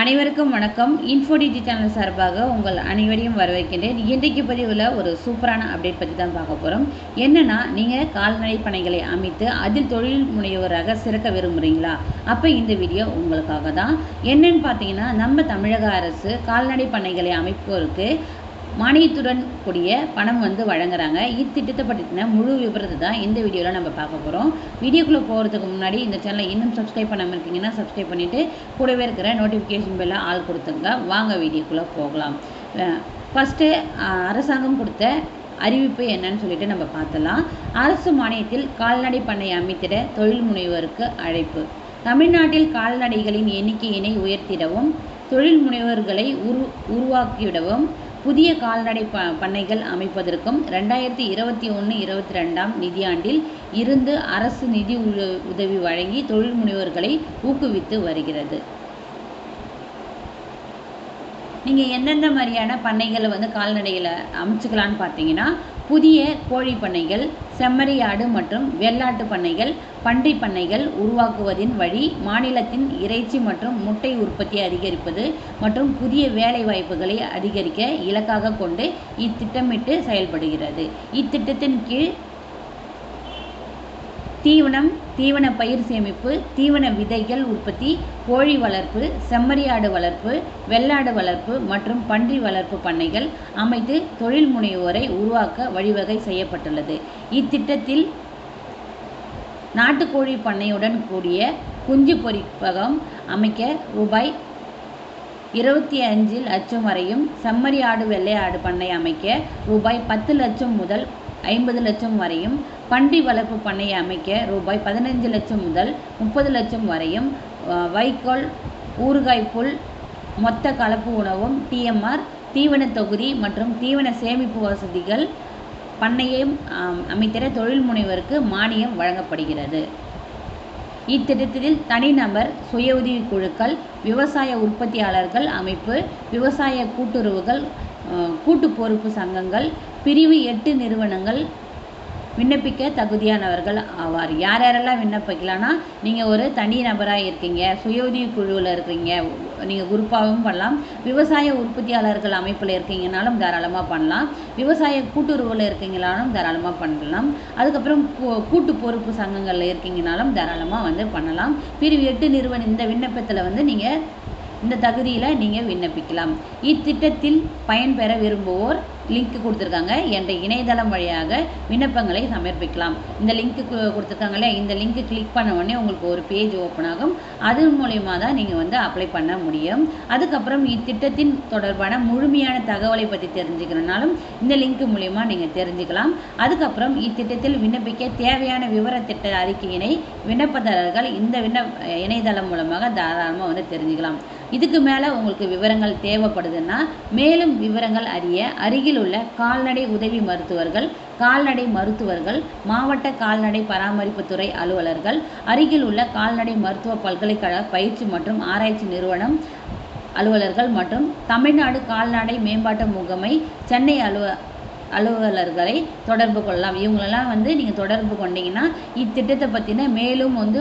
அனைவருக்கும் வணக்கம். இன்ஃபோடிஜி சேனல் சார்பாக உங்கள் அனைவரையும் வரவேற்கின்றேன். இன்றைக்கு பதிவில் ஒரு சூப்பரான அப்டேட் பற்றி தான் பார்க்க போகிறோம் என்னென்னா நீங்கள் கால்நடை பணைகளை அமைத்து அதில் தொழில் முனைவராக சிறக்க விரும்புகிறீங்களா அப்போ இந்த வீடியோ உங்களுக்காக தான். என்னன்னு பார்த்தீங்கன்னா நம்ம தமிழக அரசு கால்நடை பண்ணைகளை அமைப்போருக்கு மானியத்துடன் கூடிய பணம் வந்து வழங்குறாங்க. இத்திட்டத்தை பற்றின முழு விவரத்தை தான் இந்த வீடியோவில் நம்ம பார்க்க போகிறோம் வீடியோக்குள்ளே போகிறதுக்கு முன்னாடி இந்த சேனலை இன்னும் சப்ஸ்கிரைப் பண்ணாமல் இருக்கீங்கன்னா சப்ஸ்கிரைப் பண்ணிவிட்டு கூடவே இருக்கிற நோட்டிஃபிகேஷன் பெல்ல ஆள் கொடுத்துங்க வாங்க வீடியோக்குள்ளே போகலாம். ஃபஸ்ட்டு அரசாங்கம் கொடுத்த அறிவிப்பு என்னன்னு சொல்லிட்டு நம்ம பார்த்தலாம் அரசு மானியத்தில் கால்நடை பண்ணை அமைத்திட தொழில் முனைவோருக்கு அழைப்பு. தமிழ்நாட்டில் கால்நடைகளின் எண்ணிக்கையினை உயர்த்திடவும் தொழில் முனைவர்களை உரு உருவாக்கிவிடவும் புதிய கால்நடை ப பண்ணைகள் அமைப்பதற்கும் ரெண்டாயிரத்தி இருபத்தி ஒன்று இருபத்தி ரெண்டாம் நிதியாண்டில் இருந்து அரசு நிதி உதவி வழங்கி தொழில் முனைவோர்களை ஊக்குவித்து வருகிறது. நீங்கள் எந்தெந்த மாதிரியான பண்ணைகளை வந்து கால்நடைகளை அமைச்சுக்கலான்னு பார்த்தீங்கன்னா புதிய கோழி பண்ணைகள் செம்மறியாடு மற்றும் வெள்ளாட்டு பண்ணைகள் பன்றி பண்ணைகள் உருவாக்குவதின் வழி மாநிலத்தின் இறைச்சி மற்றும் முட்டை உற்பத்தியை அதிகரிப்பது மற்றும் புதிய வேலை வாய்ப்புகளை அதிகரிக்க இலக்காக கொண்டு இத்திட்டமிட்டு செயல்படுகிறது. இத்திட்டத்தின் கீழ் தீவனம் தீவன பயிர் சேமிப்பு தீவன விதைகள் உற்பத்தி கோழி வளர்ப்பு செம்மறியாடு வளர்ப்பு வெள்ளாடு வளர்ப்பு மற்றும் பன்றி வளர்ப்பு பண்ணைகள் அமைத்து தொழில் முனைவோரை உருவாக்க வழிவகை செய்யப்பட்டுள்ளது. இத்திட்டத்தில் நாட்டுக்கோழி பண்ணையுடன் கூடிய குஞ்சு பொறிப்பகம் அமைக்க ரூபாய் இருபத்தி அஞ்சு லட்சம் வரையும் செம்மறி ஆடு வெள்ளை ஆடு பண்ணை அமைக்க ரூபாய் பத்து லட்சம் முதல் ஐம்பது லட்சம் வரையும் பன்றி வளர்ப்பு பண்ணையை அமைக்க ரூபாய் பதினஞ்சு லட்சம் முதல் முப்பது லட்சம் வரையும் வைக்கோல் ஊறுகாய் புல் மொத்த கலப்பு உணவும் டிஎம்ஆர் தீவன தொகுதி மற்றும் தீவன சேமிப்பு வசதிகள் பண்ணையும் அமைத்திட தொழில் முனைவருக்கு மானியம் வழங்கப்படுகிறது. இத்திட்டத்தில் தனிநபர் சுய உதவி குழுக்கள் விவசாய உற்பத்தியாளர்கள் அமைப்பு விவசாய கூட்டுறவுகள் கூட்டு பொறுப்பு சங்கங்கள் பிரிவு எட்டு நிறுவனங்கள் விண்ணப்பிக்க தகுதியானவர்கள் ஆவார். யார் யாரெல்லாம் விண்ணப்பிக்கலாம்னா நீங்கள் ஒரு தனி நபராக இருக்கீங்க சுய உதவி குழுவில் இருக்கிறீங்க நீங்கள் குரூப்பாகவும் பண்ணலாம். விவசாய உற்பத்தியாளர்கள் அமைப்பில் இருக்கீங்கனாலும் தாராளமாக பண்ணலாம். விவசாய கூட்டுறவில் இருக்கீங்கனாலும் தாராளமாக பண்ணலாம். அதுக்கப்புறம் கூட்டு பொறுப்பு சங்கங்களில் இருக்கீங்கனாலும் தாராளமாக வந்து பண்ணலாம். பிரிவு எட்டு நிறுவனம் இந்த விண்ணப்பத்தில் வந்து நீங்கள் இந்த தகுதியில் நீங்கள் விண்ணப்பிக்கலாம். இத்திட்டத்தில் பயன்பெற விரும்புவோர் லிங்க் கொடுத்துருக்காங்க. என்ற இணையதளம் வழியாக விண்ணப்பங்களை சமர்ப்பிக்கலாம். இந்த லிங்க் கொடுத்துருக்காங்க இல்லையா? இந்த லிங்க் கிளிக் பண்ண உடனே உங்களுக்கு ஒரு பேஜ் ஓப்பன் ஆகும். அது மூலயமா தான் நீங்கள் வந்து அப்ளை பண்ண முடியும். அதுக்கப்புறம் இத்திட்டத்தின் தொடர்பான முழுமையான தகவலை பற்றி தெரிஞ்சுக்கிறனாலும் இந்த லிங்க் மூலயமா நீங்கள் தெரிஞ்சுக்கலாம். அதுக்கப்புறம் இத்திட்டத்தில் விண்ணப்பிக்க தேவையான விவர திட்ட அறிக்கையினை விண்ணப்பதாரர்கள் இந்த விண்ண இணையதளம் மூலமாக தாராளமாக வந்து தெரிஞ்சுக்கலாம். இதுக்கு மேலே உங்களுக்கு விவரங்கள் தேவைப்படுதுன்னா மேலும் விவரங்கள் அறிய அருகில் உள்ள கால்நடை உதவி மருத்துவர்கள் கால்நடை மருத்துவர்கள் மாவட்ட கால்நடை பராமரிப்புத்துறை அலுவலர்கள் அருகில் உள்ள கால்நடை மருத்துவ பல்கலைக்கழக பயிற்சி மற்றும் ஆராய்ச்சி நிறுவனம் அலுவலர்கள் மற்றும் தமிழ்நாடு கால்நடை மேம்பாட்டு முகமை சென்னை அலுவ அலுவலர்களை தொடர்பு கொள்ளலாம். இவங்களெல்லாம் வந்து நீங்கள் தொடர்பு கொண்டீங்கன்னா இத்திட்டத்தை பற்றின மேலும் வந்து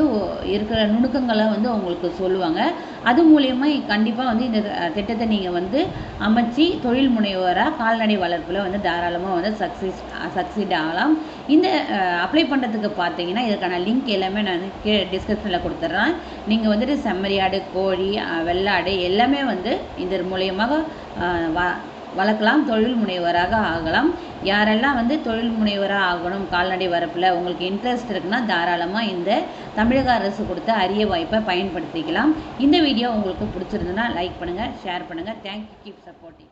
இருக்கிற நுணுக்கங்களை வந்து உங்களுக்கு சொல்லுவாங்க. அது மூலயமா கண்டிப்பாக வந்து இந்த திட்டத்தை நீங்கள் வந்து அமைச்சு தொழில் முனைவராக கால்நடை வளர்ப்பில் வந்து தாராளமாக வந்து சக்ஸஸ் சக்சீட் ஆகலாம். இந்த அப்ளை பண்ணுறதுக்கு பார்த்தீங்கன்னா இதுக்கான லிங்க் எல்லாமே நான் கீழே டிஸ்கிரிப்ஷனில் கொடுத்துட்றேன். நீங்கள் வந்துட்டு செம்மறியாடு கோழி வெள்ளாடு எல்லாமே வந்து இதன் மூலியமாக வா வளர்க்கலாம் தொழில் முனைவராக ஆகலாம். யாரெல்லாம் வந்து தொழில் முனைவராக ஆகணும் கால்நடை வரப்பில் உங்களுக்கு இன்ட்ரெஸ்ட் இருக்குன்னா தாராளமாக இந்த தமிழக அரசு கொடுத்த அரிய வாய்ப்பை பயன்படுத்திக்கலாம். இந்த வீடியோ உங்களுக்கு பிடிச்சிருந்துன்னா லைக் பண்ணுங்கள் ஷேர் பண்ணுங்கள் தேங்க்யூ கீப் சப்போர்ட்டிங்